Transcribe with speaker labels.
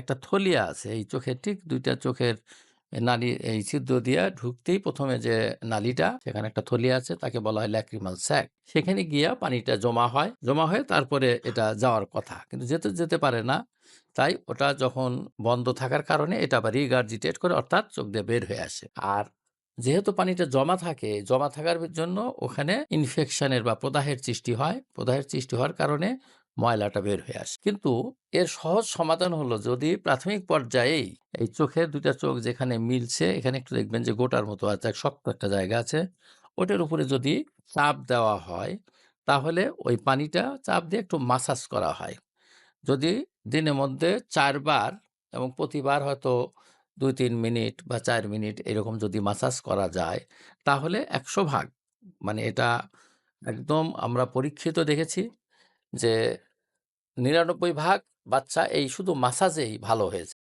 Speaker 1: একটা থলিয়া আছে এই চোখের ঠিক দুইটা চোখের নালি এই ছিদ্র দিয়া ঢুকতেই প্রথমে যে নালিটা সেখানে একটা থলিয়া আছে তাকে বলা হয় ল্যাক্রিমাল স্যাক। সেখানে গিয়া পানিটা জমা হয়। জমা হয়ে তারপরে এটা যাওয়ার কথা। কিন্তু যেতে যেতে পারে না। তাই ওটা যখন বন্ধ থাকার কারণে এটা আবার রিগার্জিটেট করে অর্থাৎ চোখ দিয়ে বের হয়ে আসে। আর যেহেতু পানিটা জমা থাকে, জমা থাকার জন্য ওখানে ইনফেকশনের বা প্রদাহের সৃষ্টি হয়। প্রদাহের সৃষ্টি হওয়ার কারণে ময়লাটা বের হয়ে আসে। কিন্তু এর সহজ সমাধান হলো যদি প্রাথমিক পর্যায়েই এই চোখের দুইটা চোখ যেখানে মিলছে, এখানে একটু দেখবেন যে গোটার মতো আছে শক্ত একটা জায়গা আছে। ওটার উপরে যদি চাপ দেওয়া হয়, তাহলে ওই পানিটা চাপ দিয়ে একটু মাসাজ করা হয়। যদি দিনের মধ্যে চারবার এবং প্রতিবার হয়তো ২-৩ মিনিট বা চার মিনিট এরকম যদি মাসাজ করা যায়, তাহলে ১০০ ভাগ মানে এটা একদম আমরা পরীক্ষিত দেখেছি যে ৯৯ ভাগ বাচ্চা এই শুধু মাসাজেই ভালো হয়েছে।